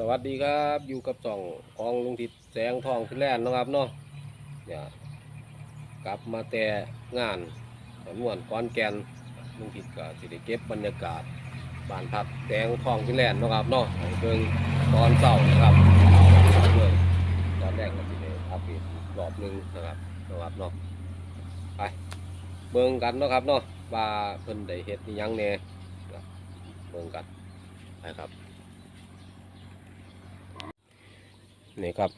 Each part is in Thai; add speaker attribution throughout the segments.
Speaker 1: สวัสดีครับอยู่กับจ่องของลุงทิศแสงทองที่แลนนะครับเนาะเนี่ยกลับมาแต่งานสำนวนก้อนแกนลุงทิศก็สิได้เก็บบรรยากาศบ้านพักแสงทองที่แลนนะครับเนาะเบิ่งตอนเช้านะครับเบิ่งตอนแรกก็สิได้อัปเดตอีกรอบหนึ่งนะครับนะครับเนาะไปเบิ่งกันนะครับเนาะว่าเพิ่นได้เฮ็ดยังแหน่ครับเบิ่งกันไปครับ นี่ครับ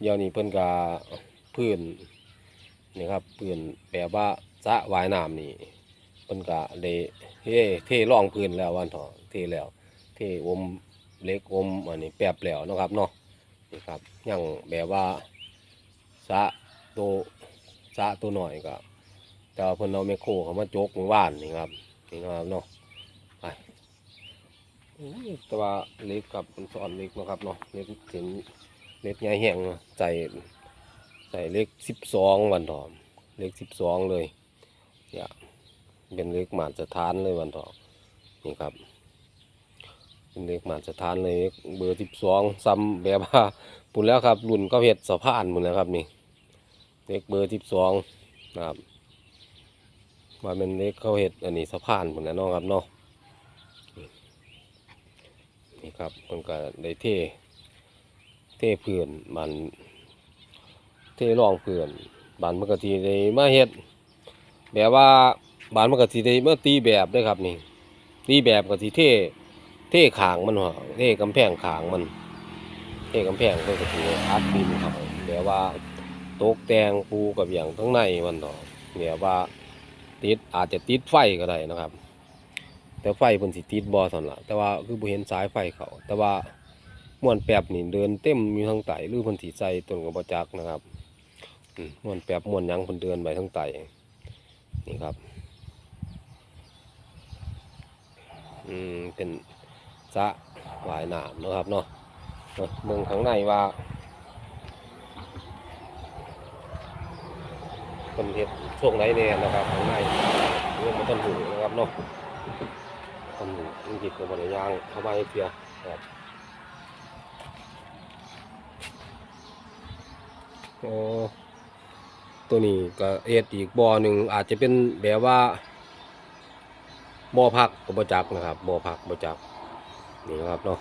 Speaker 1: เดี๋ยวนี้เพิ่นกาพื้นนี่ครับพื้นแบบว่าสะวายน้ำนี่เพิ่นกาได้เฮ้เทร่องพื้นแล้ววันเถอะเทแล้ว เทอมเล็กอมอันนี้แปบแล้วนะครับเนาะนี่ครับยังแบบว่าสระตัวสะตัวหน่อยก็แต่ว่าเพิ่นเอาแมคโครเขามาจกมือวานนี่ครับนี่เนาะครับเนาะ แต่ว่าเล็กกับมันสอนเล็กนะครับเนาะเล็กเห็นเล็กใหญ่แห้งใส่ใส่เล็กสิบสองวันถอมเล็กสิบสองเลยอย่าเป็นเล็กหมาตรฐานเลยวันถอมนี่ครับเป็นเล็กหมาตรฐานเลยเบอร์สิบสองซ้ำแบบว่าปุ่นแล้วครับรุ่นก็เห็ดสะพานหมดแล้วครับนี่เล็กเบอร์สิบสองนะครับว่าเป็นเล็กเขาเห็ดอันนี้สะพานหมดแล้วเนาะครับเนาะ นี่ครับมันก็ได้เทเทเพื่อนบันเทร่องเพื่อนบานมันก็ทีได้มาเฮ็ดแบบว่าบานมันก็ทีได้มาตีแบบเด้ครับนี่ ตีแบบก็ทีเทเทขางมันหัวเทกำแพงขางมัน เทกำแพงเพื่อก็ทีอัดดินครับแบบว่าตกแต่งปูกับอย่างทั้งในมันเนาะแบบว่าติดอาจจะติดไฟก็ได้นะครับ แต่ไฟเพิ่นสิติดบ่ซั่นล่ะแต่ว่าคือบ่เห็นสายไฟเขาแต่ว่าม่วนแปบนี่เดินเต็มอยู่ทางใต้หรือเพิ่นสิใส่ต้นก็บ่จักนะครับอืมม่วนแปบม่วนหยังเพิ่นเดินไปทางใต้นี่ครับอืมเป็นสระว่ายน้ำนะครับเนาะเมืองข้างในว่าเพิ่นเฮ็ดช่วงไหนแน่นะครับข้างในเรื่องบ่ทันหูนะครับเนาะ ทำหนึ่งอังกฤษกับบริยางเข้ามาให้เพียครับโอ้ตัวนี้ก็เอ็ดอีกบ่อหนึ่งอาจจะเป็นแบบว่าบ่อพักกับบจักนะครับบ่อพักบ่จักนี่ครับเนาะ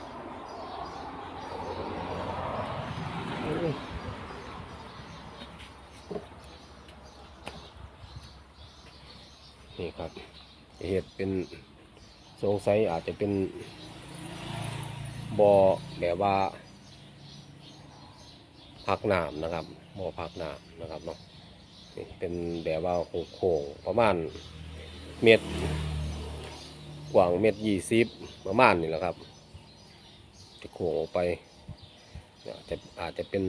Speaker 1: นี่ครับเห็ดเป็น สงสัยอาจจะเป็นบอ่อแบบว่าพักน้ำนะครับบ่อพักน้ำนะครับเนาะเป็นแบบว่าโค้งๆประมาณเม็ดกว้างเม็ดยี่สิบประมาณนี่แหละครับ จะโค้งออกไปอาจจะอาจจะเป็น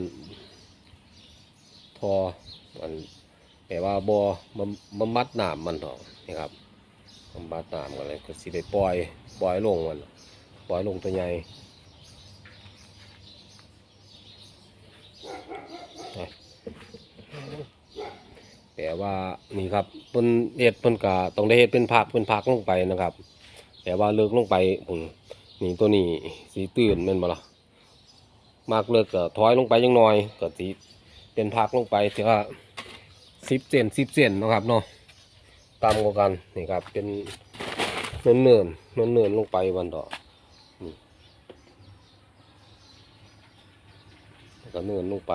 Speaker 1: ทอมันแบบว่าบอบำบำบัดน้ำมันเถอะนี่ครับ บำบัดน้ำกันเลยก็สิได้ปล่อยปล่อยลงมันปล่อยลงตัวใหญ่แต่ว่านี่ครับเพิ่นเฮ็ดเพิ่นก็ต้องได้เฮ็ดเป็นผักเป็นผักลงไปนะครับ แต่ว่าเลิกลงไปพุ่นนี่ตัวนี้สีตื่นแม่นบ่ล่ะมากเลิกก็ถอยลงไปจังหน่อยก็สิเป็นผักลงไปถือว่า10เซน10เซนนะครับเนาะ ตามกว่ากันนี่ครับ เป็นเนินเนินเนินเนินๆลงไปวันต่อนี่แล้วก็เนินลงไป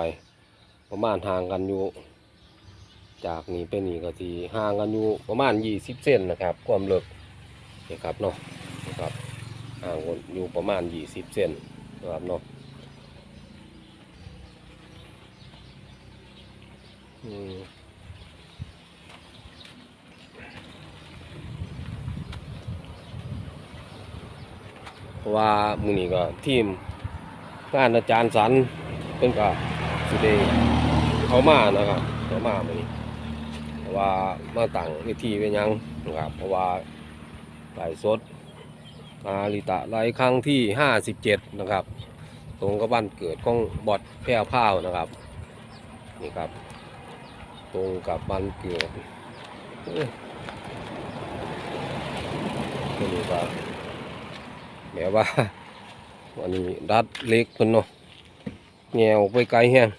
Speaker 1: ประมาณห่างกันอยู่ จากนี้ไปนี่ก็ทีห่างกันอยู่ประมาณยี่สิบเซนนะครับ ความลึกนี่ครับเนาะนะครับห่างกันอยู่ประมาณยี่สิบเซนนะครับเนาะอืม เพ ราะว่ามือนี้ก็ทีมงานอาจารย์สันเพิ่นก็สิได้เขามานะครับเขามามือนี้เพราะว่ามาตั้งวิธีเป็นยังนะครับเพราะว่าไลฟ์สดอาริตะไลครั้งที่ห้าสิบเจ็ดนะครับ ตรงกับวันเกิดของบอดแพร่วพรานะครับนี่ครับ ตรงกับวันเกิดเอ้ยมือนี้ก็ แบบว่าอันนี้ดัดเล็กเพิ่นเนาะแงวไปไกลแห้ง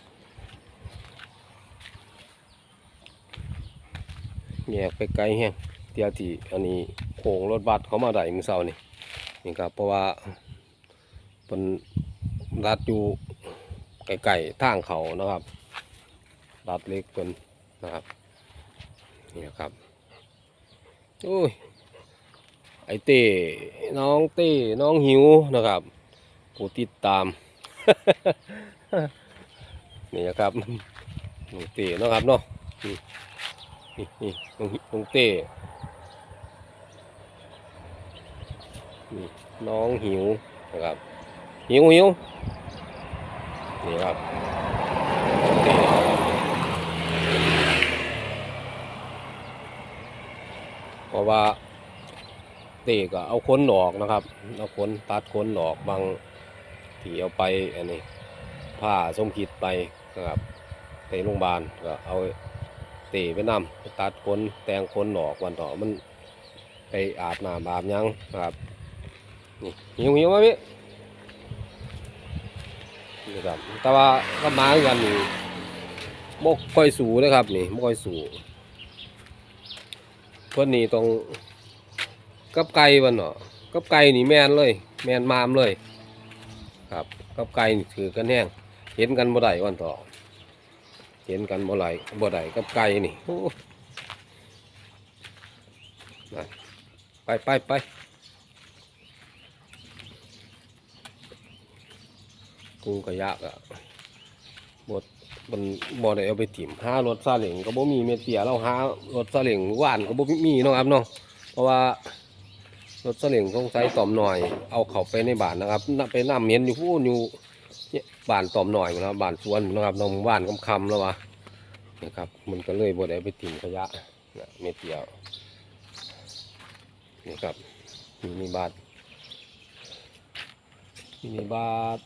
Speaker 1: แงวไปไกลแห้งเตียที่อันนี้โค้งรถบัสเขามาได้มื้อเช้านี่นี่ครับเพราะว่าเพิ่นดัดอยู่ไกลๆทางเขานะครับดัดเล็กเพิ่นนะครับนี่ครับโอ้ย ไอเต้น้องเต้น้องหิวนะครับผู้ติดตาม นี่นะครับน้องเต้นะครับเนาะนี่นี่นี่น้องเต้นี่น้องหิวนะครับ หิวหิวนี่ครับเต้เพราะว่า เต้ก็เอาขนออกนะครับเอาขนตัดขนออกบางที่เอาไปอันนี้ผ้าส้มขีดไปนะครับไปโรงพยาบาลก็เอาเตะไปนำไปตัดขนแต่งขนออกวันต่อมันไปอาบน้ำอาบยังนะครับนี่หิวหิวไหมพี่นี่ครับแต่ว่าก็มากันนี่บกค่อยสูนะครับนี่บกค่อยสูคนนี้ต้อง กับไก่วันเนาะกับไก่นี่แมนเลย แมนมามเลย ครับกับไก่นี่ถือกันแห้งเห็นกันบ่ได้วันต่อเห็นกันบ่ไหลบ่ได้กับไก่นี่ไปไปไปกุ้งกระยะอะบดมันบ่ได้เอาไปถิ่มหารถซาเล้งก็บ่มีเม็ดเสียเราหารถซาเล้งว่านก็บ่มีเนาะครับเนาะเพราะว่า รถสลิงสงสัยต่อมหน่อย เอาเขาไปในบ้านนะครับนไปน้ำเมียนอยู่พูนอยู่เนี่ยบ้านต่อมหน่อยนะครับบ้านสวนนะครับน้องบ้านคำคำแล้ววะนะครับมันก็เลยบ่ได้ไปถิ่มขยะนะเม็ดเดียวนี่ครับมินิบาทมินิบาท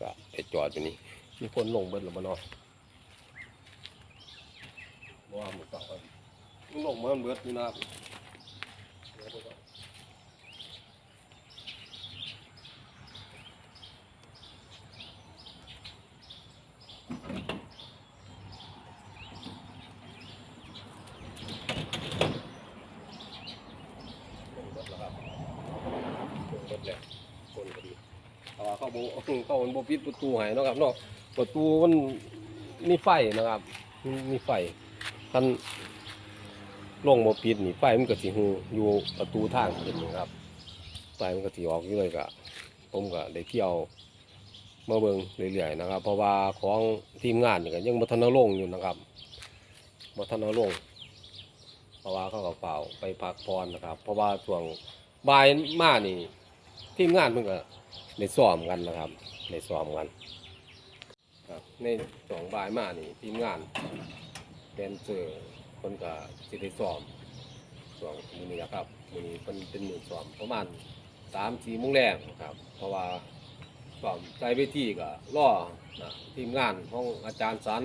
Speaker 1: ก็ไปจอดอยู่นี่มีคนลงเบิดหรือเปล่าเนาะว่าหมือเก่าลงมาเบิดอยู่นะครับเดี๋ยวไปก่อน คนเบิดแล้วครับคนเบิดแล้วคนก็ดีเพราะว่าเขาบเขามันโบปิดประตูให้เนาะครับเนาะประตูมันมีไฟนะครับมีไฟท่านลงโบปิดนี่ไฟมันก็สิหูอยู่ประตูทางขึ้นะครับไฟมันก็สิออกอยู่เลยก็ผมก็ได้เที่ยวมาเบิ่งเรื่อยๆนะครับ เพราะว่าของทีมงานนี่ก็ยังบ่ทันาลงอยู่นะครับบ่ทันาลงเพราะว่าเขาก็เป่าไปพักผ่อนนะครับ เพราะว่าช่วงบ่ายมานี่ ทีมงานเพิ่นก็ได้ซ้อมกันนะครับได้ซ้อมกันครับในช่วงบายมานี่ทีมงานแดนเซอร์เพิ่นก็สิได้ซ้อมช่วงมือนี้ครับมือนี้เพิ่นเป็นมือซ้อมประมาณ3-4โมงแรงครับ เพราะว่าซ้อมใจเวทีก็รอนะทีมงานของอาจารย์สัน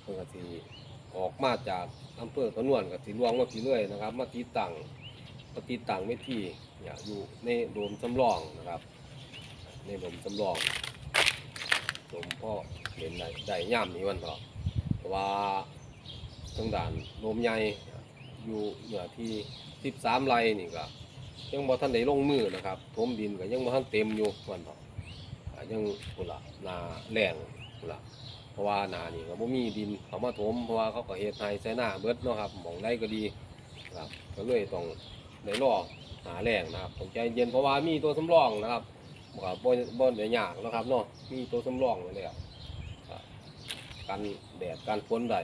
Speaker 1: เพิ่นก็สิออกมาจากอำเภอกระนวนกับสีลวงมาสีเรื่อยนะครับ มาตีตังมาตีตังเวที เนี่ยอยู่ในโดมจำลองนะครับ ในโดมจำลองโดมพ่อเห็นได้ได้ย่ามนี้วันต่อเพราะว่าทางด่านโดมใหญ่อยู่เหนือที่สิบสามไร่นี่ก็ยังบ่ทันได้ลงมือนะครับทมดินก็ยังบ่ทันเต็มอยู่วันต่อยังกุละนาแรงกุละเพราะว่าหนานี่ก็บ่มีดินเขามาถมเพราะว่าเขาก็เฮ็ดให้ใส่หน้าเบิดเนาะครับหมองได้ก็ดีครับก็เลยต้อง ได้รอหาแรงนะครับต้องใจเย็นเพราะว่ามีตัวสำรองนะครับบ่ครับบ่บ่ได้ยากนะครับเนาะมีตัวสำรองไว้แล้วครับกันแดดกันฝนได้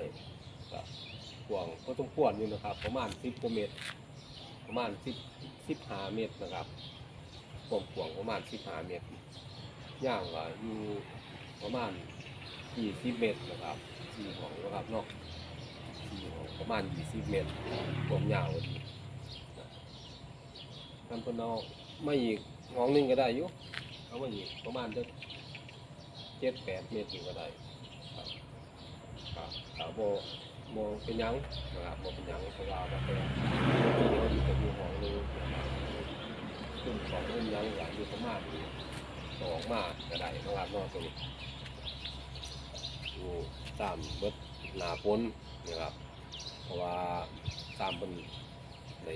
Speaker 1: ก็กว้างพอสมควรอยู่นะครับ ประมาณ10กว่าเมตร ประมาณ10 15เมตรนะครับความกว้างประมาณ15เมตรยางวก็อยู่ประมาณยี่สิบเมตรนะครับสี่ของนะครับเนาะสี่ของประมาณยี่สิบเมตรความยาวดี ทำเป็นเอาไม่อีกงองหนึงก็ได้อยู่เอามาอีกประมาณจะเจ็ดแปดเมตรอยู่ก็ได้ครับครับครับโบโบเป็นหยังนะครับโบเป็นหยังเพราะว่าบ่เป็นที่เขาอยู่กับอยู่ของนึงนะครับขึ้นของเงินหยังหลังอยู่ประมาณนี้ออกมาก็ได้นะครับเนอกตัวนี้อยู่ตามเบิดหนาพ้นนะครับ เพราะว่าตามเป็นใน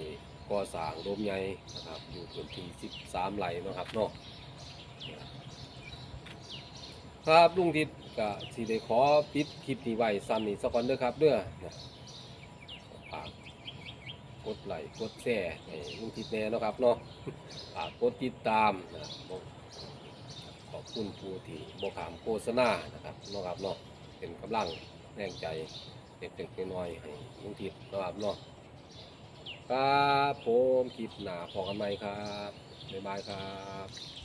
Speaker 1: ก่อสร้างโดมใหญ่นะครับ อยู่พื้นที่13ไร่นะครับเนาะครับลุงทิศก็สิได้ขอปิดคลิปนี้ไว้ซ้ำนี้สักก่อนเด้อครับเด้อนะฝากกดไลค์กดแชร์ให้ลุงทิศแน่เนาะครับเนาะฝากกดติดตามนะขอบคุณผู้ที่บขามโฆษณานะครับนะครับเนาะเป็นกำลังแรงใจเด็กๆน้อยๆให้ลุงทิศนาะครับเนาะ ครับผมคลิปหนาพอกันไหมครับบ๊ายบายครับ